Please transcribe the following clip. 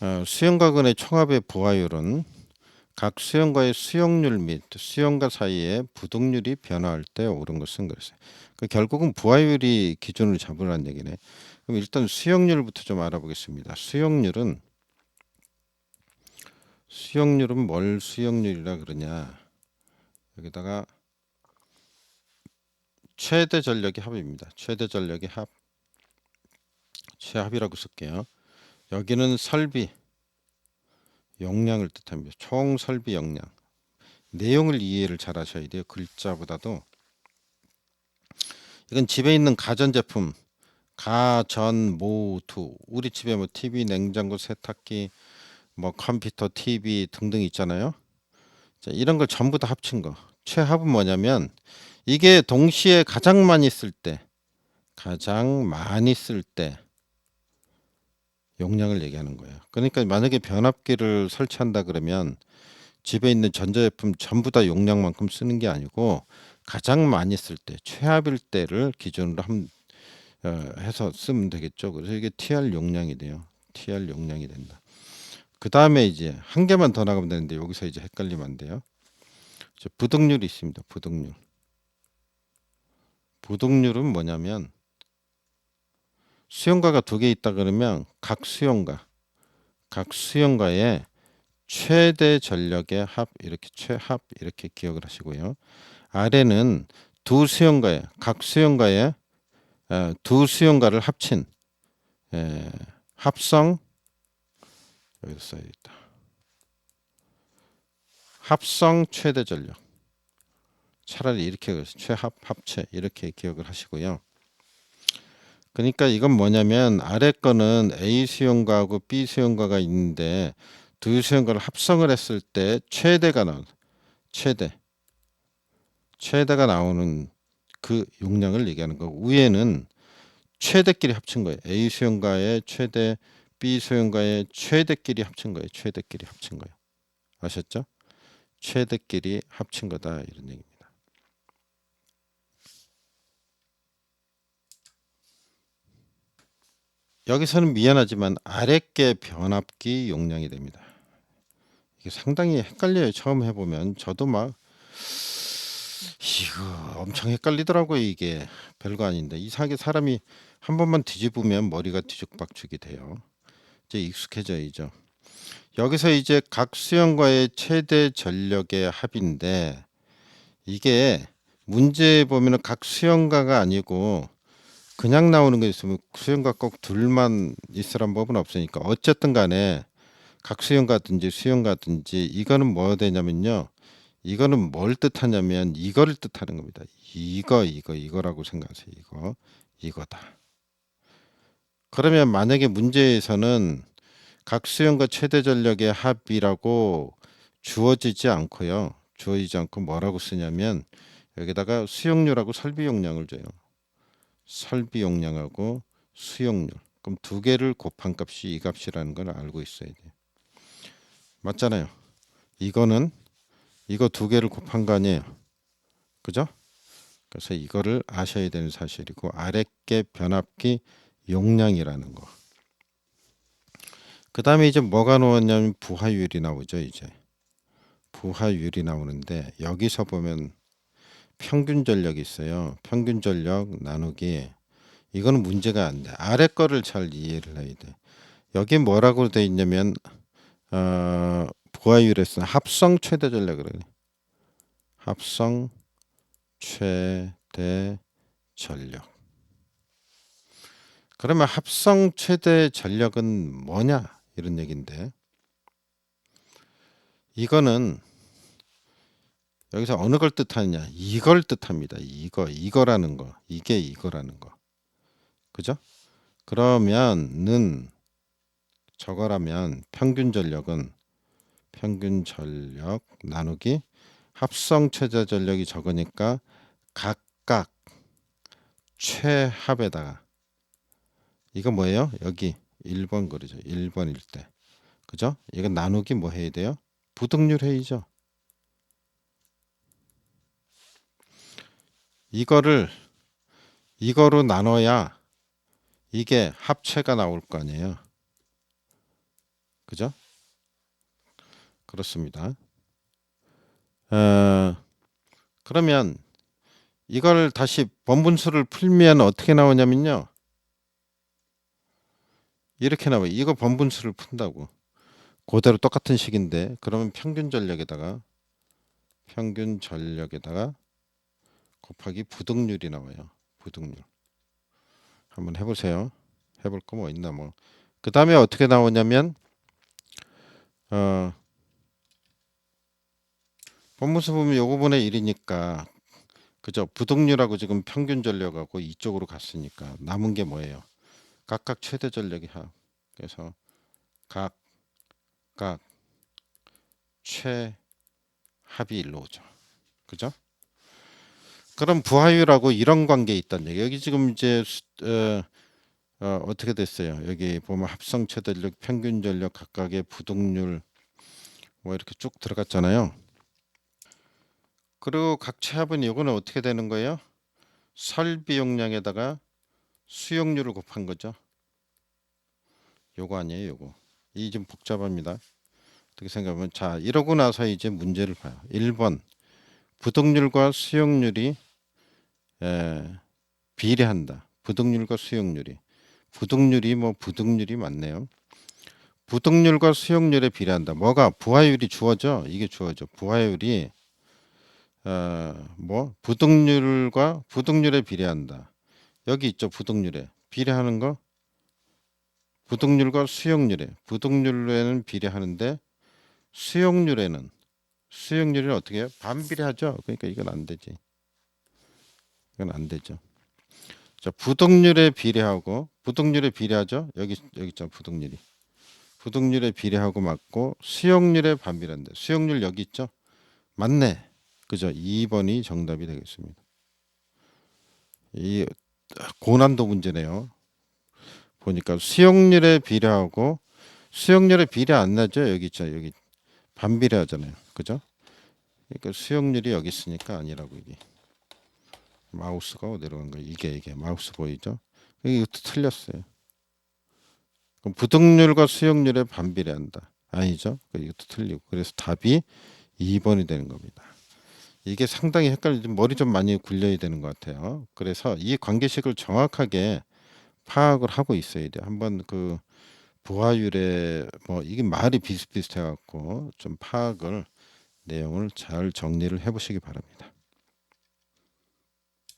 어, 수용과근의 총합의 부하율은 각 수용과의 수용률 및 수용과 사이의 부동률이 변화할 때 옳은 것은 그랬어요. 그 결국은 부하율이 기준으로 잡으라는 얘기네. 그럼 일단 수용률부터 좀 알아보겠습니다. 수용률은 수용률은 뭘 수용률이라 그러냐? 여기다가 최대 전력의 합입니다. 최대 전력의 합. 최합이라고 쓸게요. 여기는 설비 용량을 뜻합니다. 총 설비 용량. 내용을 이해를 잘 하셔야 돼요. 글자보다도 이건 집에 있는 가전제품 가전 모두 우리 집에 뭐 TV, 냉장고, 세탁기, 뭐 컴퓨터, TV 등등 있잖아요. 자, 이런 걸 전부 다 합친 거. 최합은 뭐냐면 이게 동시에 가장 많이 쓸 때, 가장 많이 쓸 때 용량을 얘기하는 거예요. 그러니까 만약에 변압기를 설치한다 그러면 집에 있는 전자제품 전부 다 용량만큼 쓰는 게 아니고 가장 많이 쓸 때, 최합일 때를 기준으로 한 어, 해서 쓰면 되겠죠. 그래서 이게 TR 용량이 돼요. TR 용량이 된다. 그 다음에 이제 한 개만 더 나가면 되는데 여기서 이제 헷갈리면 안 돼요. 저 부등률이 있습니다. 부등률. 부등률은 뭐냐면 수용가가 두 개 있다 그러면 각 수용가, 각 수용가의 최대 전력의 합 이렇게 최합 이렇게 기억을 하시고요. 아래는 두 수용가의 각 수용가의 어, 두 수용가를 합친 에, 합성 여기서 써야겠다. 합성 최대 전력. 차라리 이렇게 최합 합체 이렇게 기억을 하시고요. 그러니까 이건 뭐냐면 아래 거는 A 수용가하고 B 수용가가 있는데 두 수용가를 합성을 했을 때 최대가 나온 최대 최대가 나오는 그 용량을 얘기하는 거고 위에는 최대끼리 합친 거예요. A 수용가의 최대, B 수용가의 최대끼리 합친 거예요. 최대끼리 합친 거예요. 아셨죠? 최대끼리 합친 거다 이런 얘기입니다. 여기서는 미안하지만 아랫게 변압기 용량이 됩니다. 이게 상당히 헷갈려요. 처음 해보면 저도 막 이거 엄청 헷갈리더라고요. 이게 별거 아닌데 이상하게 사람이 한 번만 뒤집으면 머리가 뒤죽박죽이 돼요. 이제 익숙해져야죠. 여기서 이제 각 수용과의 최대 전력의 합인데 이게 문제 보면은 각 수용가가 아니고 그냥 나오는 게 있으면 수용가 꼭 둘만 있으란 법은 없으니까 어쨌든 간에 각 수용가든지 수용가든지 이거는 뭐 되냐면요. 이거는 뭘 뜻하냐면 이거를 뜻하는 겁니다. 이거 이거 이거라고 생각하세요. 이거 이거다. 그러면 만약에 문제에서는 각 수용과 최대 전력의 합이라고 주어지지 않고요. 주어지지 않고 뭐라고 쓰냐면 여기다가 수용률하고 설비 용량을 줘요. 설비 용량하고 수용률. 그럼 두 개를 곱한 값이 이 값이라는 걸 알고 있어야 돼요. 맞잖아요. 이거는 이거 두 개를 곱한 거 아니에요. 그죠? 그래서 이거를 아셔야 되는 사실이고 아랫게 변압기 용량이라는 거. 그 다음에 이제 뭐가 나왔냐면 부하율이 나오죠 이제 부하율이 나오는데 여기서 보면 평균 전력이 있어요. 평균 전력 나누기. 이거는 문제가 안 돼. 아래 거를 잘 이해를 해야 돼. 여기 뭐라고 돼 있냐면 어, 부하율에서 합성 최대 전력 그러네. 합성 최대 전력. 그러면 합성 최대 전력은 뭐냐? 이런 얘기인데. 이거는 여기서 어느 걸 뜻하느냐 이걸 뜻합니다 이거 이거라는 거 이게 이거라는 거 그죠 그러면은 저거라면 평균 전력은 평균 전력 나누기 합성 최저 전력이 적으니까 각각 최합에다가 이거 뭐예요? 여기 1번 그러죠. 1번일 때. 그죠? 이거 나누기 뭐 해야 돼요? 부등률 해야죠. 이거를 이거로 나눠야 이게 합체가 나올 거 아니에요. 그죠? 그렇습니다. 어, 그러면 이걸 다시 번분수를 풀면 어떻게 나오냐면요. 이렇게 나와요. 이거 번분수를 푼다고. 그대로 똑같은 식인데 그러면 평균 전력에다가 평균 전력에다가 곱하기 부등률이 나와요. 부등률. 한번 해보세요. 해볼 거 뭐 있나 뭐. 그 다음에 어떻게 나오냐면 어 본문수 보면 요거분의 1이니까 그죠? 부등률하고 지금 평균 전력하고 이쪽으로 갔으니까 남은 게 뭐예요? 각각 최대 전력의 합. 그래서 각각 최합이 일로 오죠. 그죠? 그럼 부하율하고 이런 관계 있단 얘기. 여기 지금 이제 수- 어, 어, 어떻게 됐어요? 여기 보면 합성 최대력, 평균 전력 각각의 부등률 뭐 이렇게 쭉 들어갔잖아요. 그리고 각 체합은 이거는 어떻게 되는 거예요? 설비 용량에다가 수용률을 곱한 거죠. 요거 아니에요, 요거. 이 좀 복잡합니다. 어떻게 생각하면 자, 이러고 나서 이제 문제를 봐요. 1번 부등률과 수용률이 에, 비례한다. 부등률과 수용률이. 부등률이 뭐 부등률이 맞네요. 부등률과 수용률에 비례한다. 뭐가 부하율이 주어져? 이게 주어져. 부하율이 어, 뭐 부등률과 부등률에 비례한다. 여기 있죠. 부등률에 비례하는 거. 부등률과 수용률에 부등률에는 비례하는데 수용률에는 수용률은 어떻게 해요? 반비례하죠. 그러니까 이건 안 되지. 이건 안 되죠. 자, 부등률에 비례하고 부등률에 비례하죠. 여기 여기 있죠. 부등률이. 부등률에 비례하고 맞고 수용률에 반비례한다. 수용률 여기 있죠. 맞네. 그죠? 2번이 정답이 되겠습니다. 이 고난도 문제네요. 보니까 수용률에 비례하고 수용률에 비례 안 나죠? 여기 있죠. 여기 반비례하잖아요. 그죠? 그러니까 수용률이 여기 있으니까 아니라고 이게. 마우스가 어디로 간 거야? 이게 이게 마우스 보이죠? 이것도 틀렸어요. 그럼 부등률과 수용률에 반비례한다. 아니죠? 이것도 틀리고. 그래서 답이 2번이 되는 겁니다. 이게 상당히 헷갈리지 머리 좀 많이 굴려야 되는 것 같아요. 그래서 이 관계식을 정확하게 파악을 하고 있어야 돼. 한번 그 부하율에 뭐 이게 말이 비슷비슷해 갖고 좀 파악을 내용을 잘 정리를 해 보시기 바랍니다.